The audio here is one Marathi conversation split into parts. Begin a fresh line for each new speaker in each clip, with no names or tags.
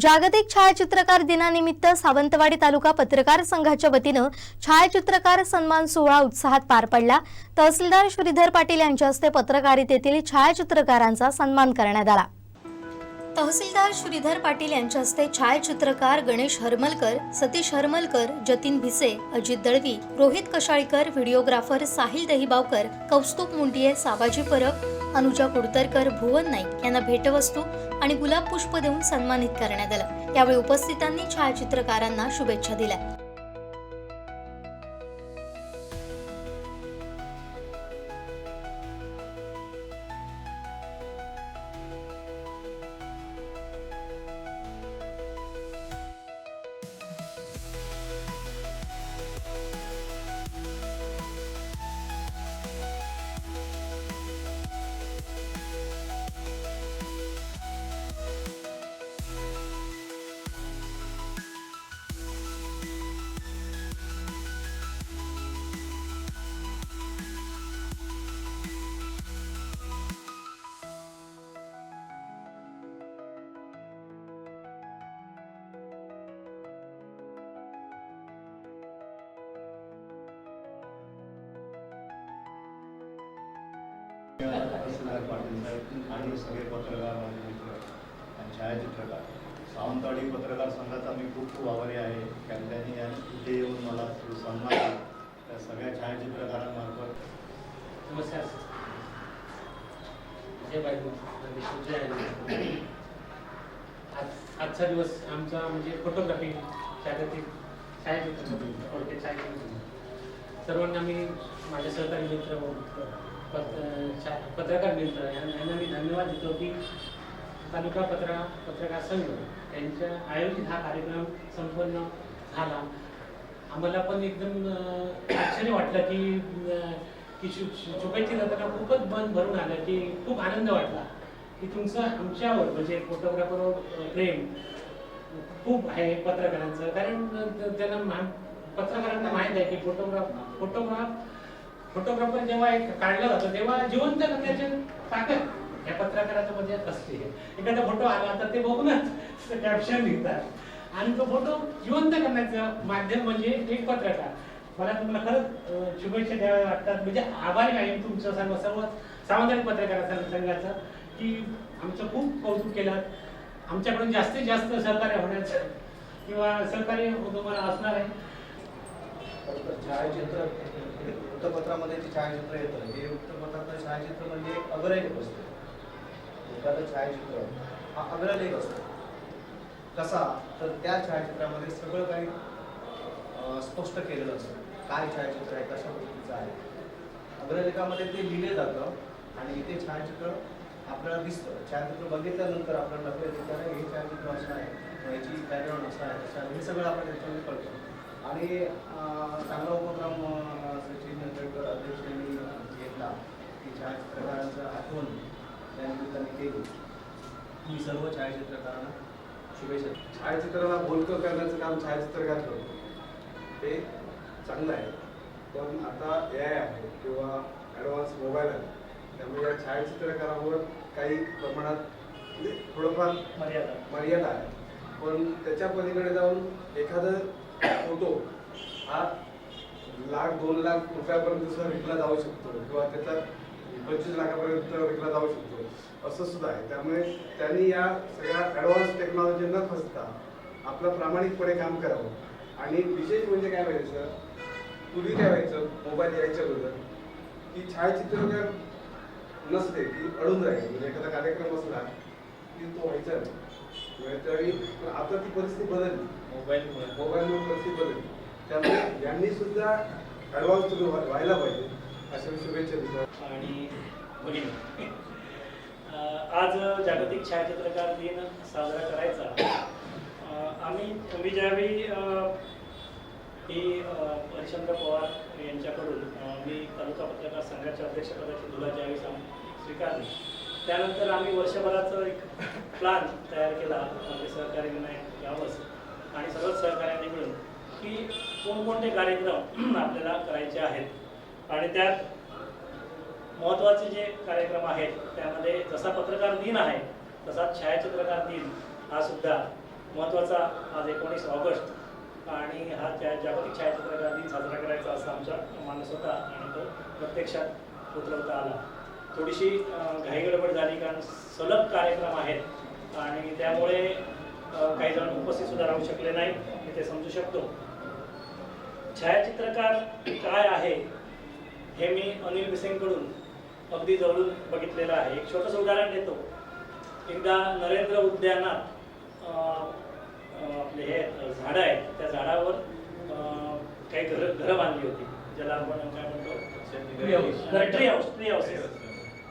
जागतिक छायाचित्रकार दिनानिमित्त सावंतवाडी तालुका पत्रकार संघाच्या वतीनं छायाचित्रकार सन्मान सोहळा उत्साहात पार पडला. तहसीलदार श्रीधर पाटील यांच्या हस्ते पत्रकारितेतील छायाचित्रकारांचा सन्मान करण्यात आला. तहसीलदार श्रीधर पाटील यांच्या हस्ते छायाचित्रकार गणेश हरमलकर सतीश हरमलकर जतीन भिसे अजित दळवी रोहित कशाळीकर व्हिडिओग्राफर साहिल दहिबावकर कौस्तुभ मुंडिये साबाजी परब अनुजा कुडतरकर भुवन नाईक यांना भेटवस्तू आणि गुलाब पुष्प देऊन सन्मानित करण्यात आलं. यावेळी उपस्थितांनी छायाचित्रकारांना शुभेच्छा दिल्या.
तहसीलदार पाटील साहेब आणि सगळे पत्रकार माझे मित्र आणि छायाचित्रकार. सावंतवाडी पत्रकार संघाचा मी खूप खूप आभारी आहे. कारण त्यांनी या इथे येऊन मला सन्मान त्या सगळ्या छायाचित्रकारांमार्फत.
नमस्कार. आज आजचा दिवस आमचा म्हणजे फोटोग्राफी जागतिक छायाचित्र छायाचित्र सर्वांना मी माझ्या सहकारी मित्र पत्रकार मित्र यांना मी धन्यवाद देतो की तालुका पत्रा पत्रकार संघ यांच्या आयोजित हा कार्यक्रम संपन्न झाला. आम्हाला पण एकदम आश्चर्य वाटलं की की शु शु- शुभेच्छा खूपच मन भरून आलं की खूप आनंद वाटला की तुमचं आमच्यावर म्हणजे फोटोग्राफरवर प्रेम खूप आहे पत्रकारांचं. कारण त्यांना मा- पत्रकारांना माहीत आहे की फोटोग्राफ फोटोग्राफ फोटोग्राफर जेव्हा एक काढला जातो तेव्हा जिवंत करण्याची ताकद या पत्रकाराच्या मध्ये असते. एखादा फोटो आला तर ते बघूनच कॅप्शन लिहितात. आणि तो फोटो जिवंत करण्याचं माध्यम म्हणजे एक पत्रकार. मला तुम्हाला खरंच शुभेच्छा द्याव्या वाटतात. म्हणजे आभारी आहे तुमचं सर्व सर्व सामाजिक पत्रकार संघाचं की आमचं खूप कौतुक केलं. आमच्याकडून जास्तीत जास्त सहकार्य होण्याचं किंवा सहकार्य तुम्हाला असणार आहे.
छायाचित्र वृत्तपत्रामध्ये जे छायाचित्र येतं. हे वृत्तपत्रातलं छायाचित्र म्हणजे एक अग्रलेख असतो. एखादं छायाचित्र हा अग्रलेख असतो. कसा? तर त्या छायाचित्रामध्ये सगळं काही स्पष्ट केलेलं असतं. काय छायाचित्र आहे? कशा पद्धतीचं आहे? अग्रलेखामध्ये ते लिहिले जातं आणि इथे छायाचित्र आपल्याला दिसतं. छायाचित्र बघितल्यानंतर आपल्याला लक्षात येतं हे छायाचित्र असं आहे. याची बॅकग्राऊंड असं आहे. हे सगळं आपण त्याच्यामध्ये कळतं आणि चांगला उपक्रम सचिन नंदुरकर अध्यक्ष यांनी घेतला. की छायाचित्रकारांचं आठवण त्या निमित्ताने केली. मी सर्व छायाचित्रकारांना शुभेच्छा.
छायाचित्राला बोलकं करण्याचं काम छायाचित्रकार करतो ते चांगलं आहे. पण आता ए आय आहे किंवा ॲडव्हान्स मोबाईल आहे. त्यामुळे या छायाचित्रकारावर काही प्रमाणात म्हणजे थोडंफार
मर्यादा.
मर्यादा आहे. पण त्याच्या पलीकडे जाऊन एखादं होतो. हा लाख दोन लाख रुपयापर्यंत सुद्धा विकला जाऊ शकतो किंवा त्याचा पंचवीस लाखापर्यंत विकला जाऊ शकतो. असं सुद्धा आहे. त्यामुळे त्यांनी या सगळ्या ॲडव्हान्स टेक्नॉलॉजी न फसता आपलं प्रामाणिकपणे काम करावं. आणि विशेष म्हणजे काय व्हायचं पूर्वी काय व्हायचं? मोबाईल यायच्या अगोदर की छायाचित्रकार नसते की अडून राहील म्हणजे एखादा कार्यक्रम असला की तो व्हायचा म्हणजे त्यावेळी पण आता ती परिस्थिती बदलली.
मोबाईलमुळे.
मोबाईलमुळे परिस्थिती बदलली. त्यामुळे यांनी सुद्धा ॲडव्हान्स तुम्ही व्हा- व्हायला पाहिजे. अशा मी शुभेच्छा देतो.
आणि आज जागतिक छायाचित्रकार दिन साजरा करायचा. आम्ही मी ज्यावेळी ही अं, हरिश्चंद्र पवार यांच्याकडून मी तालुका पत्रकार संघाच्या अध्यक्षपदाची धुरा ज्यावेळी स्वीकारली त्यानंतर आम्ही वर्षभराचं एक प्लान तयार केला. माझे सहकारी विनायक यावंच. आणि सर्वच सहकार्यांनी मिळून की कोणकोणते कार्यक्रम आपल्याला करायचे आहेत. आणि त्यात महत्त्वाचे जे कार्यक्रम आहेत त्यामध्ये जसा पत्रकार दिन आहे तसा छायाचित्रकार दिन हा सुद्धा महत्त्वाचा आज एकोणीस ऑगस्ट. आणि हा त्या जागतिक छायाचित्रकार दिन साजरा करायचा असा आमचा मानस होता आणि तो प्रत्यक्षात उतरवता आला. थोडीशी घाईगडबड झाली कारण सलग कार्यक्रम आहेत आणि त्यामुळे काही जण उपस्थित सुद्धा राहू शकले नाहीत मी ते समजू शकतो. छायाचित्रकार काय आहे हे मी अनिल बिसेंकडून अगदी जवळून बघितलेलं आहे. एक छोटंसं उदाहरण देतो. एकदा नरेंद्र उद्यानात आपले हे झाडं आहेत. त्या झाडावर काही घरं घरं बांधली होती. ज्याला आपण काय म्हणतो? ट्री हाऊस ट्री हाऊसेस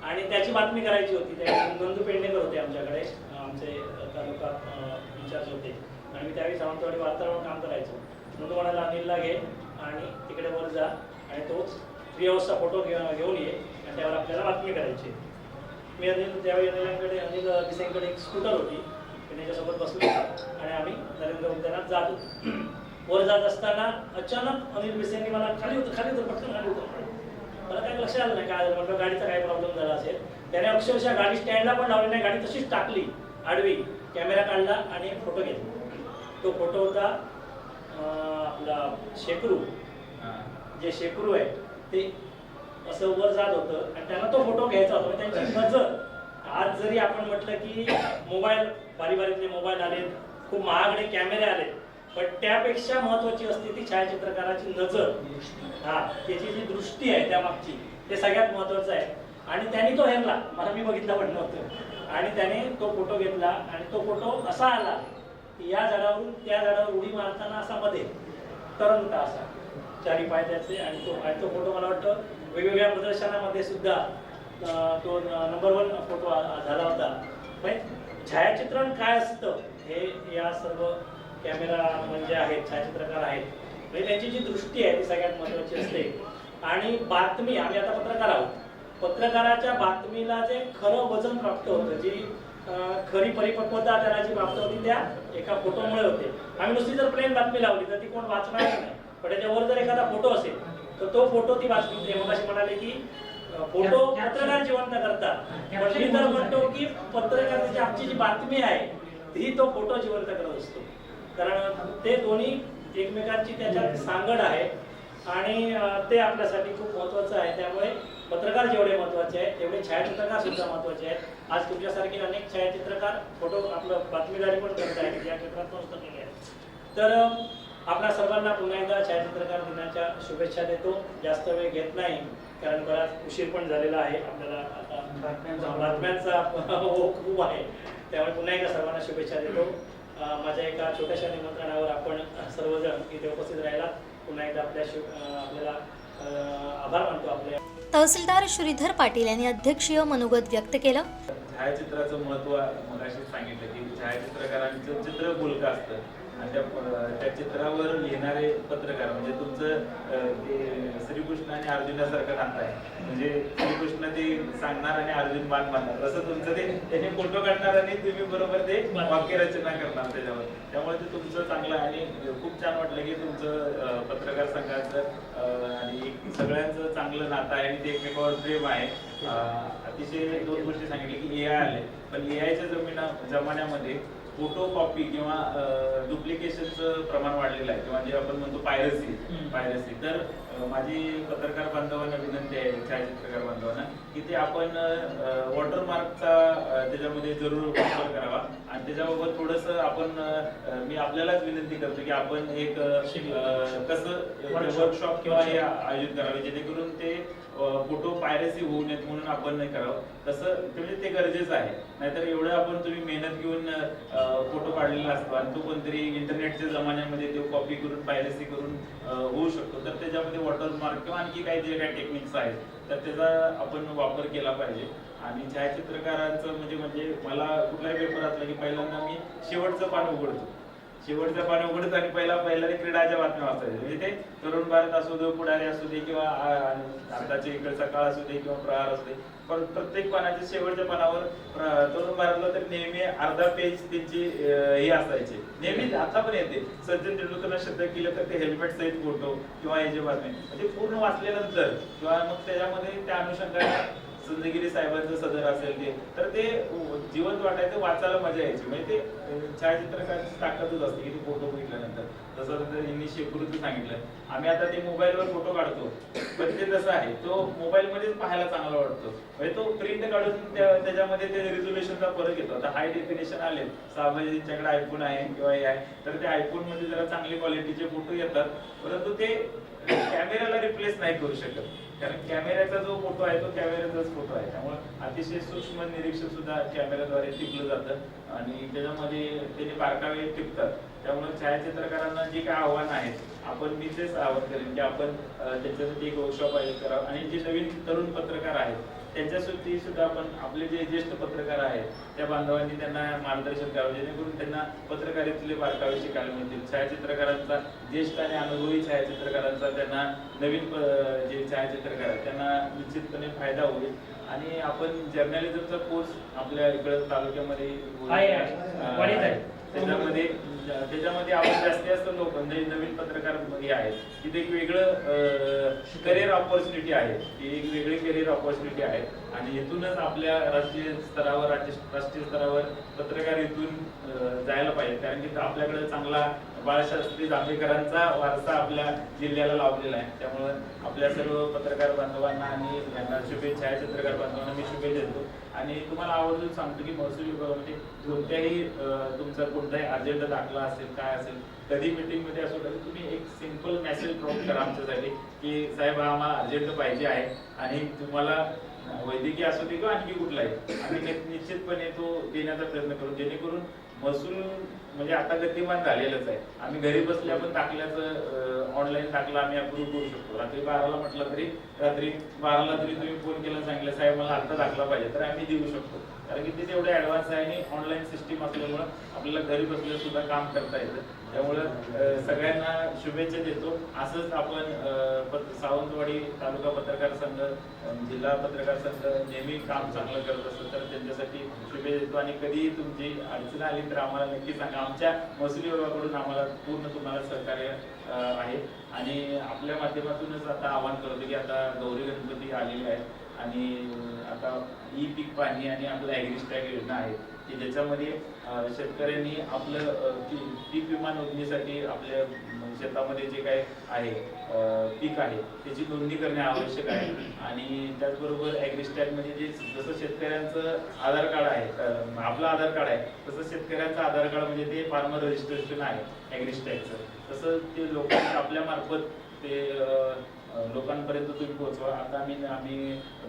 आणि त्याची बातमी करायची होती. त्यावेळी नंदू पेंडेकर होते आमच्याकडे आमचे तालुका इन्चार्ज होते. आणि मी त्यावेळी सावंतवाडी वातावरण काम करायचो. नंदू म्हणाला अनिलला घे आणि तिकडे वर जा आणि तोच थ्री अवर्सचा फोटो घेऊन ये आणि त्यावर आपल्याला बातमी करायची मी अनिल त्यावेळी अनिलांकडे अनिल दिसेंकडे एक स्कूटर होती. त्याच्यासोबत बसलो आणि आम्ही नरेंद्र उद्यानात जात होतो. वर जात असताना अचानक अनिल बिसेंनी मला खाली होतं खाली होतं पटकन खाली होतं. मला काही लक्षात आलं नाही काय झालं. म्हटलं गाडीचा काय प्रॉब्लेम झाला असेल. त्याने अक्षरशः गाडी स्टँडला पण लावली नाही. गाडी तशीच टाकली. आडवी कॅमेरा काढला आणि फोटो घेतला. तो फोटो होता आपला शेकरू. जे शेकरू आहे ते असं वर जात होतं आणि त्यांना तो फोटो घ्यायचा होता. म्हणजे त्यांची नजर. आज जरी आपण म्हटलं की मोबाईल बारीबारीतले मोबाईल आले खूप महागडे कॅमेरे आले पण त्यापेक्षा महत्वाची असते ती छायाचित्रकाराची नजर. हा त्याची जी दृष्टी आहे त्या मागची ते सगळ्यात महत्वाचं आहे. आणि त्याने तो हेरला. मला मी बघितलं पण नव्हतं. आणि त्याने तो फोटो घेतला आणि तो फोटो असा आला की या झाडावरून त्या झाडावर उडी मारताना असा मध्ये तरंगता असा. चारी पाय त्याचे आणि तो आणि तो फोटो मला वाटतं वेगवेगळ्या प्रदर्शनामध्ये सुद्धा तो नंबर वन फोटो झाला होता. छायाचित्रण काय असतं हे या सर्व कॅमेरा म्हणजे आहेत छायाचित्रकार आहेत. म्हणजे त्यांची जी दृष्टी आहे ती सगळ्यात महत्वाची असते. आणि बातमी आम्ही आता पत्रकार आहोत. पत्रकाराच्या बातमीला जे खरं वजन प्राप्त होतं जी खरी परिपक्वता त्याला जी प्राप्त होती त्या एका फोटोमुळे होते. आम्ही नुसती जर प्लेन बातमी लावली तर ती कोण वाचणार नाही. पण त्याच्यावर जर एखादा फोटो असेल तर तो फोटो ती बातमी मगाशी म्हणाले की फोटो पत्रकार जिवंत करतात. पण मी तर म्हणतो की पत्रकाराची आमची जी बातमी आहे ती तो फोटो जिवंत करत असतो. कारण ते दोन्ही एकमेकांची त्याच्यात सांगड आहे. आणि ते आपल्यासाठी खूप महत्वाचं आहे. त्यामुळे पत्रकार जेवढे महत्त्वाचे आहेत तेवढे छायाचित्रकार सुद्धा महत्त्वाचे आहेत. आज तुमच्यासारखे अनेक छायाचित्रकार फोटो आपलं बातमीदारी पण करत आहेत या क्षेत्रात पण उतरलेले आहेत. तर आपल्या सर्वांना पुन्हा एकदा छायाचित्रकार दिनाच्या शुभेच्छा देतो. जास्त वेळ घेत नाही कारण बराच उशीर पण झालेला आहे. आपल्याला आता बातम्यांचा ओघ खूप आहे. त्यामुळे पुन्हा एकदा सर्वांना शुभेच्छा देतो. माझ्या एका छोट्याशा निमंत्रणावर आपण सर्वजण इथे उपस्थित राहिला पुन्हा एकदा आपल्या आपल्याला आभार मानतो आपल्या
तहसीलदार श्रीधर पाटील यांनी अध्यक्षीय मनोगत व्यक्त केलं.
छायाचित्राचं महत्त्व मगाशी सांगितलं की छायाचित्रकारांचं चित्र बोलकं असतं. त्या त्या चित्रावर लिहिणारे पत्रकार म्हणजे तुमचं श्रीकृष्ण आणि अर्जुनासारखं नातं आहे म्हणजे श्रीकृष्ण ते सांगणार आणि अर्जुन बाण मारणार तसं तुमचं ते त्याने फोटो काढणार आणि तुम्ही बरोबर ते वाक्यरचना करणार त्याच्यावर. त्यामुळे ते तुमचं चांगलं आणि खूप छान वाटलं की तुमचं पत्रकार संघाचं आणि सगळ्यांचं चांगलं नातं आहे आणि ते एकमेकावर प्रेम आहे. अतिशय दोन गोष्टी सांगितल्या की ए आय आले. पण ए आयच्या जमिना जमान्यामध्ये फोटो कॉपी किंवा डुप्लिकेशनचं प्रमाण वाढलेलं आहे. किंवा जे आपण म्हणतो पायरसी. पायरसी तर माझी पत्रकार बांधवांना विनंती आहे छायाचित्रकार बांधवांना की ते आपण वॉटरमार्कचा त्याच्यामध्ये जरूर वापर करावा. आणि त्याच्याबाबत थोडस आपण मी आपल्यालाच विनंती करतो की आपण एक कसं. वर्कशॉप किंवा हे आयोजित करावे जेणेकरून ते फोटो पायरसी होऊ नयेत म्हणून आपण नाही करावं. तसं म्हणजे ते गरजेचं आहे. नाहीतर एवढं आपण तुम्ही मेहनत घेऊन फोटो काढलेला असतो आणि तो कोणतरी इंटरनेटच्या जमान्यामध्ये तो कॉपी करून पायरसी करून होऊ शकतो. तर त्याच्यामध्ये वॉटरमार्क किंवा आणखी काही जे काही टेक्निक्स आहेत तर त्याचा आपण वापर केला पाहिजे. आणि छायाचित्रकारांचं म्हणजे म्हणजे मला कुठलाही पेपर असला की पहिल्यांदा मी शेवटचं पान उघडतो. शेवटचं पान उघडत आणि पहिला पहिला ते क्रीडाच्या बातम्या वाचायच्या म्हणजे ते तरुण भारत असू दे पुढारी असू दे किंवा आताचे इकडचा काळ असू दे किंवा प्रहार असू दे पण प्रत्येक पानाच्या शेवटच्या पानावर तरुण भारतला तर नेहमी अर्धा पेज त्यांची हे असायचे. नेहमी आता पण येते. सचिन तेंडुलकरनं शब्द केलं तर ते हेल्मेट सहित फोटो किंवा हे जे बातमी. म्हणजे पूर्ण वाचल्यानंतर किंवा मग त्याच्यामध्ये त्या अनुषंगाने सुंदगिरी साहेबांचं सदर असेल ते तर ते जिवंत वाटायचं वाचायला मजा यायची. म्हणजे ते अं, ताकदच असते की ते फोटो बघितल्यानंतर. जसं यांनी शेकुरीचं सांगितलं. आम्ही आता ते मोबाईलवर फोटो काढतो. पण ते तसं आहे. तो मोबाईलमध्येच पाहायला चांगला वाटतो. म्हणजे तो प्रिंट काढून त्याच्यामध्ये ते रिझोल्युशनचा फरक येतो. आता हाय डेफिनेशन आले. सामाजिकच्याकडे आयफोन आहे किंवा हे आहे. तर त्या आयफोनमध्ये जरा चांगली क्वालिटीचे फोटो येतात. परंतु ते कॅमेऱ्याला रिप्लेस नाही करू शकत. कारण कॅमेऱ्याचा जो फोटो आहे तो कॅमेऱ्याचाच फोटो आहे. त्यामुळे अतिशय सूक्ष्म निरीक्षण सुद्धा कॅमेऱ्याद्वारे टिपलं जातं आणि त्याच्यामध्ये त्याचे बारकावे टिपतात त्यामुळे छायाचित्रकारांना जे काय आव्हान आहेत आपण मी तेच आवाहन करेन की आपण त्याच्यासाठी एक वर्कशॉप आयोजित करावं. आणि जे नवीन तरुण पत्रकार आहेत त्यांच्यासाठी सुद्धा आपण आपले जे ज्येष्ठ पत्रकार आहेत त्या बांधवांनी त्यांना मार्गदर्शन करावं जेणेकरून त्यांना पत्रकारितेतले बारकावे शिकायला मिळतील. छायाचित्रकारांचा ज्येष्ठ आणि अनुभवी छायाचित्रकारांचा त्यांना नवीन जे छायाचित्रकार आहेत त्यांना निश्चितपणे फायदा होईल. आणि आपण जर्नलिझमचा कोर्स आपल्या इकडं तालुक्यामध्ये त्याच्यामध्ये त्याच्यामध्ये आपण जास्तीत जास्त लोक म्हणजे नवीन पत्रकार हे आहेत. तिथे एक वेगळं करिअर ऑपॉर्च्युनिटी आहे. ती एक वेगळी करिअर ऑपॉर्च्युनिटी आहे. आणि इथूनच आपल्या राष्ट्रीय स्तरावर राज्य राष्ट्रीय स्तरावर पत्रकार इथून जायला पाहिजे. कारण की आपल्याकडे चांगला बाळशास्त्री जांभेकरांचा वारसा आपल्या जिल्ह्याला लाभलेला आहे. त्यामुळं आपल्या सर्व पत्रकार बांधवांना आणि यांना शुभेच्छा छायाचित्रकार बांधवांना मी शुभेच्छा देतो. आणि तुम्हाला आवर्जून सांगतो की महसूल विभागामध्ये कोणत्याही तुमचा कोणताही अर्जंट दाखला असेल काय असेल कधी मीटिंगमध्ये असो तरी तुम्ही एक सिंपल मेसेज ड्रॉप करा आमच्यासाठी की साहेब हा आम्हाला अर्जंट पाहिजे आहे. आणि तुम्हाला वैद्यकीय असू दे किंवा आणखी कुठलाही आम्ही निश्चितपणे तो देण्याचा प्रयत्न करू. जेणेकरून महसूल म्हणजे आता गतिमान झालेलंच आहे. आम्ही घरी बसल्या पण दाखल्याचं ऑनलाईन दाखला आम्ही अप्रूव्ह करू शकतो. रात्री बाराला म्हटलं तरी रात्री बाराला तरी तुम्ही फोन केला सांगितलं साहेब मला आत्ता दाखला पाहिजे. तर आम्ही देऊ शकतो. कारण की ते तेवढे ऍडव्हान्स आहे आणि ऑनलाईन सिस्टीम असल्यामुळं आपल्याला घरी बसल्या सुद्धा काम करता येतं. त्यामुळं सगळ्यांना शुभेच्छा देतो. असंच आपण सावंतवाडी तालुका पत्रकार संघ जिल्हा पत्रकार संघ नेहमी काम चांगलं करत असतं तर त्यांच्यासाठी शुभेच्छा देतो. आणि कधीही तुमची अडचण आली तर आम्हाला नक्की सांगा. आमच्या महसुली विभागाकडून आम्हाला पूर्ण तुम्हाला सहकार्य आहे. आणि आपल्या माध्यमातूनच आता आवाहन करतो की आता गौरी गणपती आलेले आहेत. आणि आता ई पीक पाणी आणि आपलं ॲग्रिस्टॅग योजना आहे की ज्याच्यामध्ये शेतकऱ्यांनी आपलं पीक विमा नोंदणीसाठी आपल्या शेतामध्ये जे काय आहे पीक आहे त्याची नोंदणी करणे आवश्यक आहे. आणि त्याचबरोबर ॲग्रिस्टॅग म्हणजे जे जसं शेतकऱ्यांचं आधार कार्ड आहे आपलं आधार कार्ड आहे तसं शेतकऱ्यांचं आधार कार्ड म्हणजे ते फार्मर रजिस्ट्रेशन आहे ॲग्रिस्टॅगचं तसं ते लोकांनी आपल्यामार्फत ते लोकांपर्यंत तुम्ही पोहोचवा. आता आम्ही आम्ही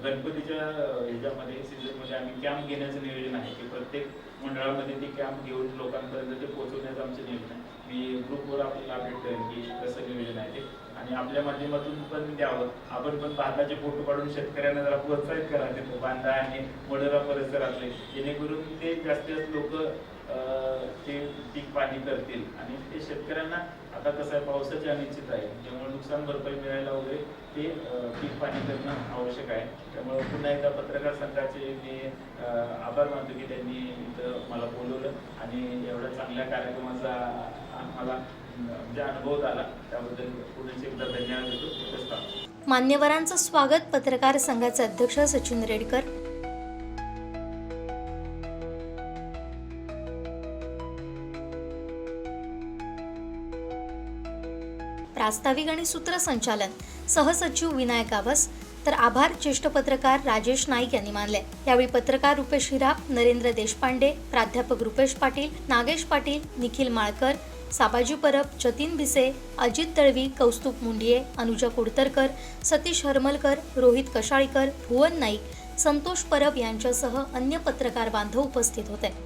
गणपतीच्या ह्याच्यामध्ये सीझनमध्ये आम्ही कॅम्प घेण्याचं नियोजन आहे की प्रत्येक मंडळामध्ये ते कॅम्प घेऊन लोकांपर्यंत ते पोहोचवण्याचं आमचं नियोजन आहे. मी ग्रुपवर आपल्याला अपडेट करेन की कसं नियोजन आहे ते. आणि आपल्या माध्यमातून पण द्यावं. आपण पण भाताचे फोटो काढून शेतकऱ्यांना जरा प्रोत्साहित करा. ते बांधा आणि मोडरा परिसरातले जेणेकरून ते जास्तीत जास्त लोक ते पीक पाणी करतील. आणि ते शेतकऱ्यांना आता कसं आहे पावसाची अनिश्चित आहे. त्यामुळे नुकसान भरपाई मिळायला वगैरे ते पीक पाणी करणं आवश्यक आहे. त्यामुळे पुन्हा एकदा पत्रकार संघाचे मी आभार मानतो की त्यांनी इथं मला बोलवलं आणि एवढ्या चांगल्या कार्यक्रमाचा आम्हाला म्हणजे अनुभव आला त्याबद्दल पुन्हा एकदा धन्यवाद देतो.
मान्यवरांचं स्वागत पत्रकार संघाचे अध्यक्ष सचिन रेडकर प्रास्ताविक आणि सूत्रसंचालन. सहसचिव विनायक गावस तर आभार ज्येष्ठ पत्रकार राजेश नाईक यांनी मानले. यावेळी पत्रकार रुपेश हिराप नरेंद्र देशपांडे प्राध्यापक रुपेश पाटील नागेश पाटील निखिल माळकर साबाजी परब जतीन भिसे अजित तळवी कौस्तुभ मुंडिये अनुजा कुडतरकर सतीश हरमलकर रोहित कशाळीकर भुवन नाईक संतोष परब यांच्यासह अन्य पत्रकार बांधव उपस्थित होते.